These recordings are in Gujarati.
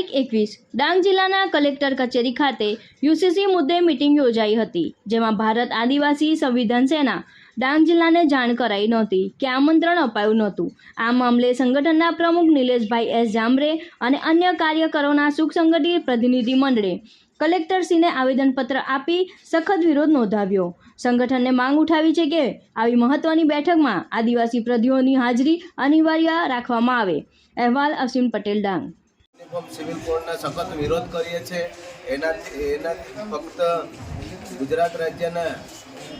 એકવીસ, ડાંગ જિલ્લાના કલેક્ટર કચેરી ખાતે યુસીસી મુદ્દે મિટિંગ યોજાઈ હતી, જેમાં ભારત આદિવાસી સંવિધાન સેના ડાંગ જિલ્લાને જાણ કરાઈ નહોતી, કે આમંત્રણ અપાયું નહોતું. આ મામલે સંગઠનના પ્રમુખ નિલેશભાઈ એસ જામરે અને અન્ય કાર્યકરોના સુખસંગઠિત પ્રતિનિધિ મંડળે કલેક્ટરશ્રીને આવેદનપત્ર આપી સખત વિરોધ નોંધાવ્યો. સંગઠનને માંગ ઉઠાવી છે કે આવી મહત્વની બેઠકમાં આદિવાસી પ્રતિઓની હાજરી અનિવાર્ય રાખવામાં આવે. અહેવાલ અસીમ પટેલ, ડાંગ. યુનિફોર્મ સિવિલ કોડના સખત વિરોધ કરીએ છીએ. એનાથી એનાથી ફક્ત ગુજરાત રાજ્યના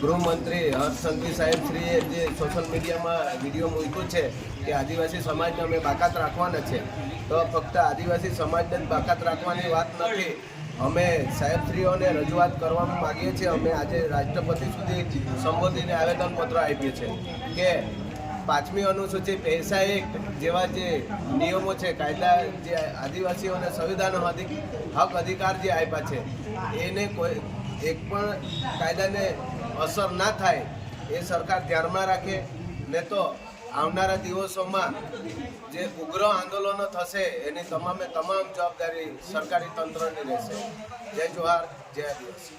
ગૃહમંત્રી હર્ષ સંઘવી સાહેબ શ્રીએ જે સોશિયલ મીડિયામાં વીડિયો મૂક્યો છે કે આદિવાસી સમાજને અમે બાકાત રાખવાના છે. તો ફક્ત આદિવાસી સમાજને જ બાકાત રાખવાની વાત નથી. અમે સાહેબશ્રીઓને રજૂઆત કરવા માગીએ છીએ. અમે આજે રાષ્ટ્રપતિ સુધી સંબોધીને આવેદનપત્ર આપીએ છીએ કે પાંચમી અનુસૂચિ પૈસા એક જેવા જે નિયમો છે, કાયદા જે આદિવાસીઓને સંવિધાન હક અધિકાર જે આપ્યા છે, એને કોઈ એક પણ કાયદાને અસર ના થાય એ સરકાર ધ્યાનમાં રાખે. ને તો આવનારા દિવસોમાં જે ઉગ્ર આંદોલનો થશે, એની તમામે તમામ જવાબદારી સરકારી તંત્રની રહેશે. જય જોહાર, જય આદિવાસી.